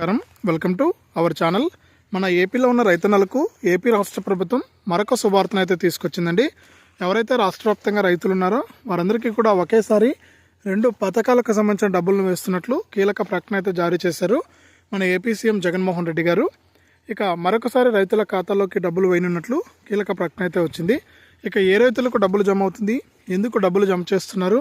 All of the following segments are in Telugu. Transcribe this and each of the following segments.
నమస్కారం. Welcome to our channel. మన ఏపీలో ఉన్న రైతన్నలకు ఏపీ రాష్ట్ర ప్రభుత్వం మరొక శుభార్తను అయితే తీసుకొచ్చిందండి. ఎవరైతే రాష్ట్ర వ్యాప్తంగా రైతులు ఉన్నారో వారందరికీ కూడా ఒకేసారి రెండు పథకాలకు సంబంధించిన డబ్బులను వేస్తున్నట్లు కీలక ప్రకటన అయితే జారీ చేశారు మన ఏపీ సీఎం జగన్మోహన్ రెడ్డి గారు. ఇక మరొకసారి రైతుల ఖాతాలోకి డబ్బులు వేయనున్నట్లు కీలక ప్రకటన అయితే వచ్చింది. ఇక ఏ రైతులకు డబ్బులు జమ అవుతుంది? ఎందుకు డబ్బులు జమ చేస్తున్నారు?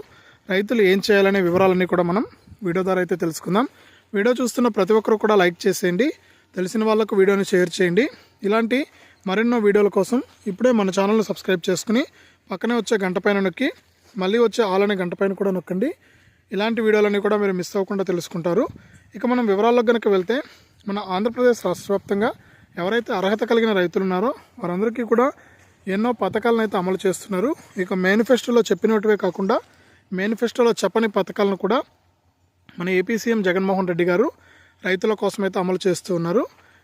రైతులు ఏం చేయాలనే వివరాలన్నీ కూడా మనం వీడియో ద్వారా అయితే తెలుసుకుందాం. వీడియో చూస్తున్న ప్రతి ఒక్కరు కూడా లైక్ చేసేయండి. తెలిసిన వాళ్ళకు వీడియోని షేర్ చేయండి. ఇలాంటి మరెన్నో వీడియోల కోసం ఇప్పుడే మన ఛానల్ని సబ్స్క్రైబ్ చేసుకుని పక్కనే వచ్చే గంట పైన నొక్కి మళ్ళీ వచ్చే ఆల్ గంట పైన కూడా నొక్కండి. ఇలాంటి వీడియోలన్నీ కూడా మీరు మిస్ అవ్వకుండా తెలుసుకుంటారు. ఇక మనం వివరాల్లోకి కనుక వెళ్తే మన ఆంధ్రప్రదేశ్ రాష్ట్ర ఎవరైతే అర్హత కలిగిన రైతులు ఉన్నారో వారందరికీ కూడా ఎన్నో పథకాలను అయితే అమలు చేస్తున్నారు. ఇక మేనిఫెస్టోలో చెప్పినట్టువే కాకుండా మేనిఫెస్టోలో చెప్పని పథకాలను కూడా మన ఏపీ సీఎం జగన్మోహన్ రెడ్డి గారు రైతుల కోసం అయితే అమలు చేస్తూ ఉన్నారు.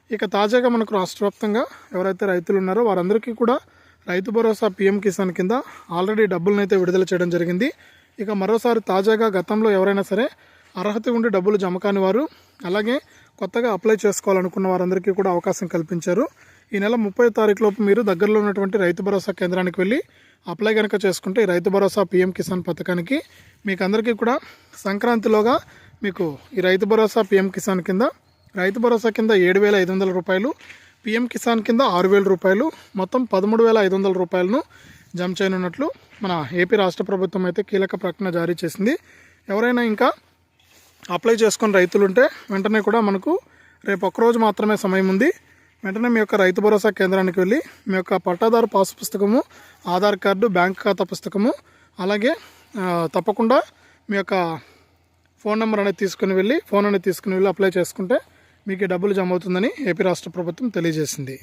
ఇక తాజాగా మనకు రాష్ట్ర వ్యాప్తంగా ఎవరైతే రైతులు ఉన్నారో వారందరికీ కూడా రైతు భరోసా పీఎం కిసాన్ కింద ఆల్రెడీ డబ్బులనైతే అయితే విడుదల చేయడం జరిగింది. ఇక మరోసారి తాజాగా గతంలో ఎవరైనా సరే అర్హత ఉండి డబ్బులు జమ కాని వారు అలాగే కొత్తగా అప్లై చేసుకోవాలనుకున్న వారందరికీ కూడా అవకాశం కల్పించారు. ఈ నెల ముప్పై తారీఖులోపు మీరు దగ్గరలో ఉన్నటువంటి రైతు భరోసా కేంద్రానికి వెళ్ళి అప్లై కనుక చేసుకుంటే ఈ రైతు భరోసా పీఎం కిసాన్ పథకానికి మీకు అందరికీ కూడా సంక్రాంతిలోగా మీకు ఈ రైతు భరోసా పీఎం కిసాన్ కింద రైతు భరోసా కింద ఏడు వేల ఐదు వందల రూపాయలు పీఎం కిసాన్ కింద ఆరు వేల రూపాయలు మొత్తం పదమూడు వేల ఐదు వందల రూపాయలను జమ చేయనున్నట్లు మన ఏపీ రాష్ట్ర ప్రభుత్వం అయితే కీలక ప్రకటన జారీ చేసింది. ఎవరైనా ఇంకా అప్లై చేసుకుని రైతులుంటే వెంటనే కూడా మనకు రేపు ఒక్కరోజు మాత్రమే సమయం ఉంది. వెంటనే మీ యొక్క రైతు భరోసా కేంద్రానికి వెళ్ళి మీ యొక్క పట్టాదారు పాస్ పుస్తకము ఆధార్ కార్డు బ్యాంక్ ఖాతా పుస్తకము అలాగే తప్పకుండా మీ యొక్క ఫోన్ నెంబర్ అనేది తీసుకుని వెళ్ళి ఫోన్ అనేది తీసుకుని వెళ్ళి అప్లై చేసుకుంటే మీకు డబ్బులు జమ అవుతుందని ఏపీ రాష్ట్ర ప్రభుత్వం తెలియజేసింది.